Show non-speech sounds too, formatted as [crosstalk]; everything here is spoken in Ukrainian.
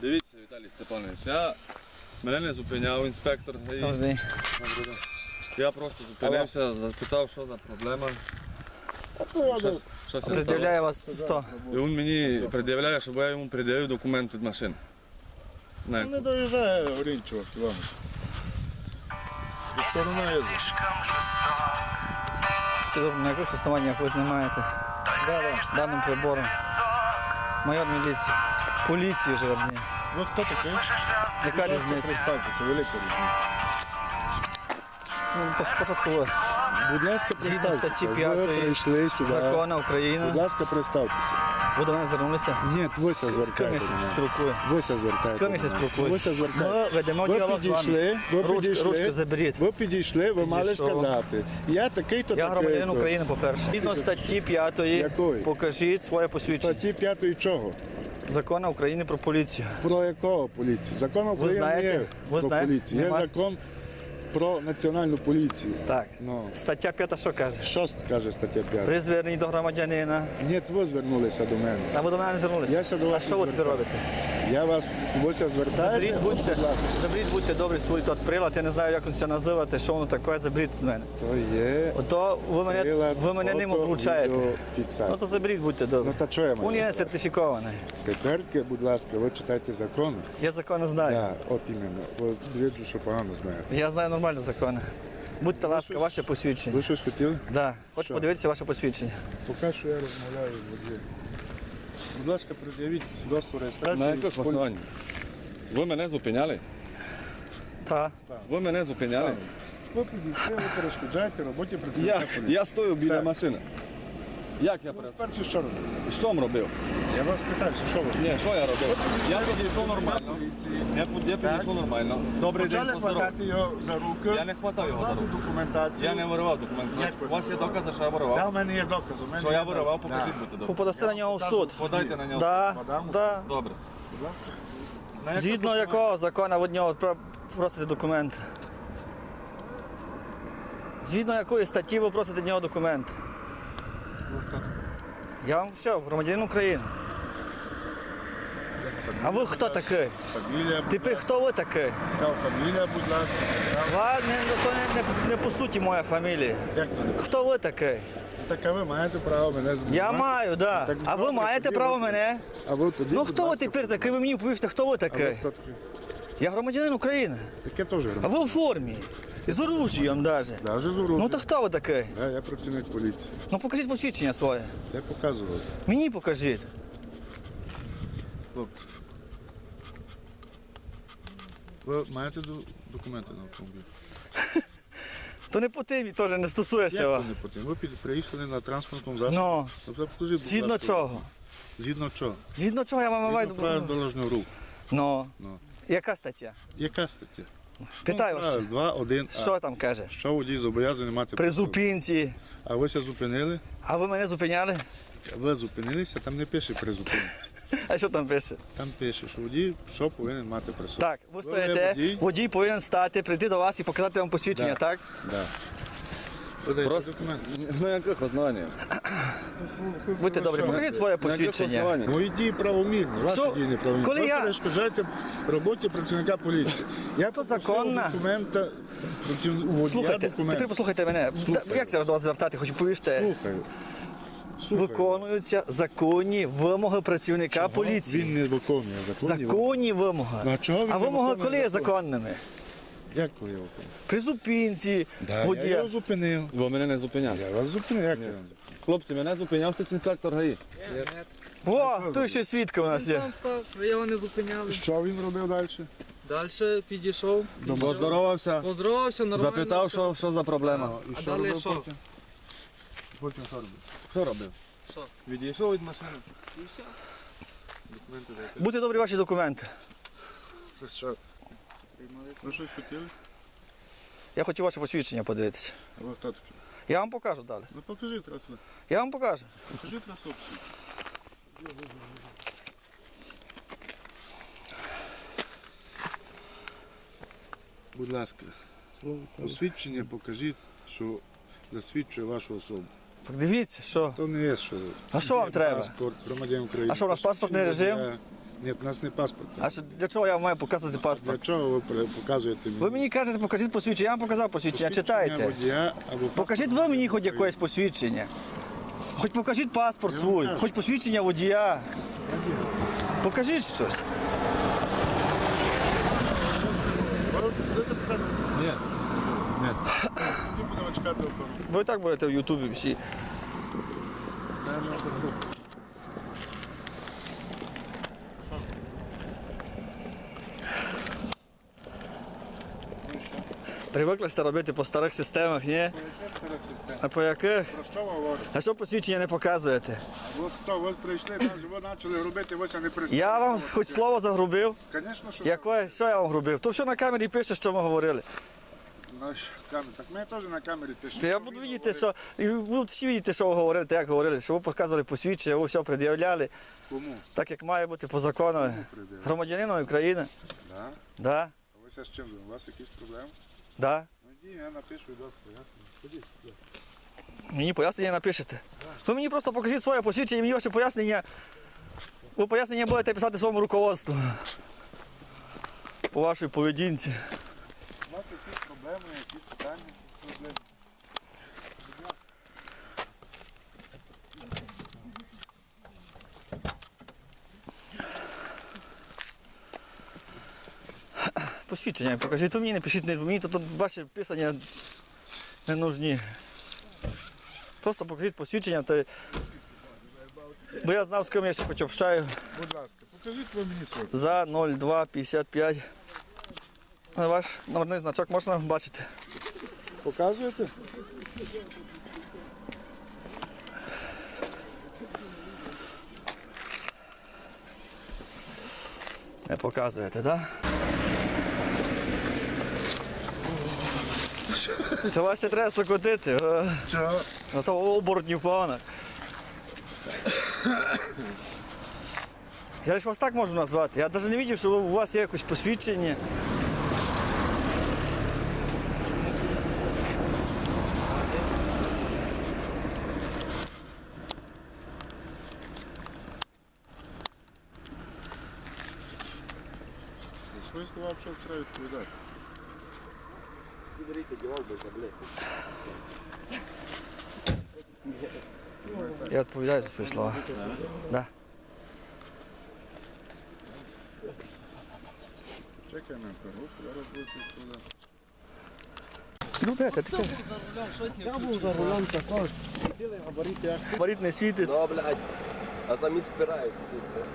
Дивіться, Віталій Степанович, я мене не зупиняв інспектор ГАІ. Я просто зупинився, запитав, що за проблема. Щось, щось я стало. Пред'являє вас хто? І він мені пред'являє, щоб я йому пред'явив документ від машини. На Не яку? доїжджає орієнтова кілометр. Зі сторони їздить. Ти На яких основаннях ви знімаєте Да, да. даним прибором? Майор міліції. Поліції ж верні. Ви хто такий? Яка Будь ласка, різниця? Представтеся, велика різниця. Це, ну, Спочатку ви. Будь ласка, Згідно представтеся. статті Ви 5 прийшли сюди. Закону Будь України. ласка, представтеся. Ви до мене звернулися? Ні, вися З ким я спілкую? Вися звертайте. З ким я спілкую? Вися. Ми ведемо Ви діалог з вами. підійшли, ви Ручку, підійшли. ручку заберіть. Ви підійшли, ви мали Підійшов. сказати. Я такий-то Я такий-то. громадянин України, по-перше. Згідно статті 5 Якої? покажіть своє посвідчення. Статті 5 чого? Закону України про поліцію. Про якого поліцію? Закон України знаєте? є Ви про знаєте? поліцію. Є Нема? закон про національну поліцію. Так. Ну. Стаття 5 що каже? Що каже стаття 5? При зверненні до громадянина. Ні, ви звернулися до мене. А ви до мене не звернулися? Я до а що ви тепер робите? Я вас Вося звертаю. Заберіть, будьте, заберіть, будьте добрі свій тот прилад. Я не знаю, як він це називати, що воно таке, заберіть від мене. То є Ото ви мене, прилад ви мене ним фото, облучаєте. Ну то заберіть, будьте добрі. Ну, та що я маю? Він є сертифікований. Тепер, будь ласка, ви читайте закони. Я закони знаю. Так, от іменно. Ви що погано знаєте. Я знаю нормально закони. Будьте ласка, щось- ваше посвідчення. Ви щось хотіли? Да. Хочу Що? подивитися ваше посвідчення. Поки що я розмовляю з водієм. Будь ласка, пред'явіть свідоцтво реєстрації. На яких основаннях? Ви мене зупиняли? Так. Ви мене зупиняли? Ви підійшли, ви перешкоджаєте роботі працівника Я, поліції. я стою біля Так. машини. Як я перес... Перше, що робите? Що м робив? Я вас питаюся, що ви? Ні, що я робив? Я підійшов нормально. Я, я підійшов нормально. Добрий день, Почали поздоров. хватати його за руки. Я не хватав його за руку. документацію. Я не виривав документи. Як ви У вас є докази, що я Да, виривав? у мене є у мене Що є я докази. виривав, покажіть, будьте добре. Подасти на нього в суд. Подайте на нього. Да, Подам. да. Добре. На яких Згідно якого закону ви від нього про- просите документи? Згідно якої статті ви просите від нього документи? Я вам все, громадянин України. А ви хто такий? Фамілія, будь Тепер хто ви такий? ласка. Фамілія, будь ласка. представ. Ладно, ну, то не, не, не по суті моя фамілія. Як то? Хто ви такий? Так, а ви маєте право мене знімати? Я маю, да. Так, А ви маєте право мене? А ви тоді, Ну будь хто ви ласка, тепер такий? Ви мені повіжте, хто ви А ви такий? хто такий? Я громадянин України. Таке теж А ви в формі. З оружієм навіть. Даже з оружием. Ну то хто ви такий? Да, я працівник поліції. Ну покажіть посвідчення своє. Я показував. Мені покажіть. Хлопці. Ви маєте документи на автомобіль? [laughs] То не по темі теж не стосується Як вас. вони потім? Ви під- приїхали на транспортному засобі? Ну, Тобто покажіть, будь згідно ласка, чого? Згідно чого? Згідно чого я вам маю правил дорожнього руху. Ну, Ну. яка стаття? Яка стаття? Питаю вас. 2, 1, Що там каже? Що водій зобов'язаний мати При зупинці. А ви ся зупинили? А ви мене зупиняли? Ви зупинилися, там не пише при зупинці. А що там пише? Там пише, що водій що повинен мати при собі. Так, ви стоїте, водій? водій повинен стати, прийти до вас і показати вам посвідчення, Да. так? Да. Просто- документи. На яких основаннях? Будьте добрі, покажіть своє посвідчення. Мої дії правомірні, ваші Що? дії неправомірні. Коли Ви я- перешкоджаєте роботі працівника поліції. Я То попросив законно. документа, праців- у водія Слухайте, документ. тепер послухайте мене. Слухаю. Як зараз до вас звертати, хоч повіжте? Слухаю. Слухаю. Виконуються законні вимоги працівника Чого поліції. Він не виконує законні. Законні вимоги. Ну, а чого він а не вимоги виконує коли є закон? законними? Як коли я виконую? При зупинці, Да, я його зупинив. Ви мене не зупиняли. Я вас зупинив, як я вас зупинив? Хлопці, мене зупиняв інспектор ГАІ. О, тут ще свідка у нас є. Сам став, ви його не зупиняли. Що він робив далі? Далі підійшов, Поздоровався, поздоровався, нормально. запитав, що, що за проблема. І А що далі робив що? потім? Потім що робив? Що робив? Що? Відійшов від машини. І все. Документи дайте. Будьте добрі ваші документи. Що? Ви щось хотіли? Я хочу ваше посвідчення подивитися. А ви хто такий? Я вам покажу далі. Ну покажіть раз ви. Я вам покажу. Покажіть раз опцію. Будь ласка, посвідчення покажіть, що засвідчує вашу особу. Так дивіться, що. То не є що. А що вам треба? Паспорт, громадян України. А що, у нас паспортний режим? Я- Ні, у нас не паспорт. А що для чого я маю показувати Для паспорт? чого ви показуєте мені? Ви мені кажете, покажіть посвідчення, я вам показав посвідчення, читайте. водія або Покажіть ви мені хоч якесь посвідчення. Хоч покажіть паспорт свій, хоч посвідчення водія. Покажіть щось. Ні. Ні. будемо чекати. Ви і так будете в Ютубі всі. Привикли сте робити по старих системах, ні? А по яких? Про що ви говорите? А що посвідчення не показуєте? Ви хто? Ви прийшли, ви почали робити, ви ся не пристали. Я вам хоч слово загрубив. Звісно, що Яке? Що я вам грубив? То все на камері пише, що ми говорили. Наш камер. Так ми теж на камері пишемо. Я буду бачити, що і ви всі бачити, що ви говорили, як говорили, що ви показували посвідчення, ви все пред'являли, Кому? так як має бути по закону. придивили? Громадянином України. Да? Да, А ви ся з чим? У вас якісь проблеми? Да. Ну, я напишу і дасть пояснення. Ходіть. Мені пояснення напишете. Ви мені просто покажіть своє посвідчення, і мені ваше пояснення. Ви пояснення будете писати своєму руководству. По вашій поведінці. У вас якісь проблеми, якісь питання? Проблеми. Посвідчення покажіть, ви мені не пишіть, мені тут ваші писання не нужні. Просто покажіть посвідчення, та... бо я знав, з ким я ся хоч общаю. Будь ласка, покажіть ви мені своє. За 0255. Ваш номерний значок можна бачити. Показуєте? Не показуєте, так? Да? Це вас ще треба сокотити. Чого? На то оборотнів погано. Я ж вас так можу назвати. Я навіть не бачив, що у вас є якось посвідчення. Що ж вам треба відповідати? Я відповідаю за свої слова. Да. Чекаємо на коробку, зараз будете відповідати. Ну, де ти таке? Я був за рулем також. Габарити, як Говорить не світить. Ну, блядь, а самі спирають, сука.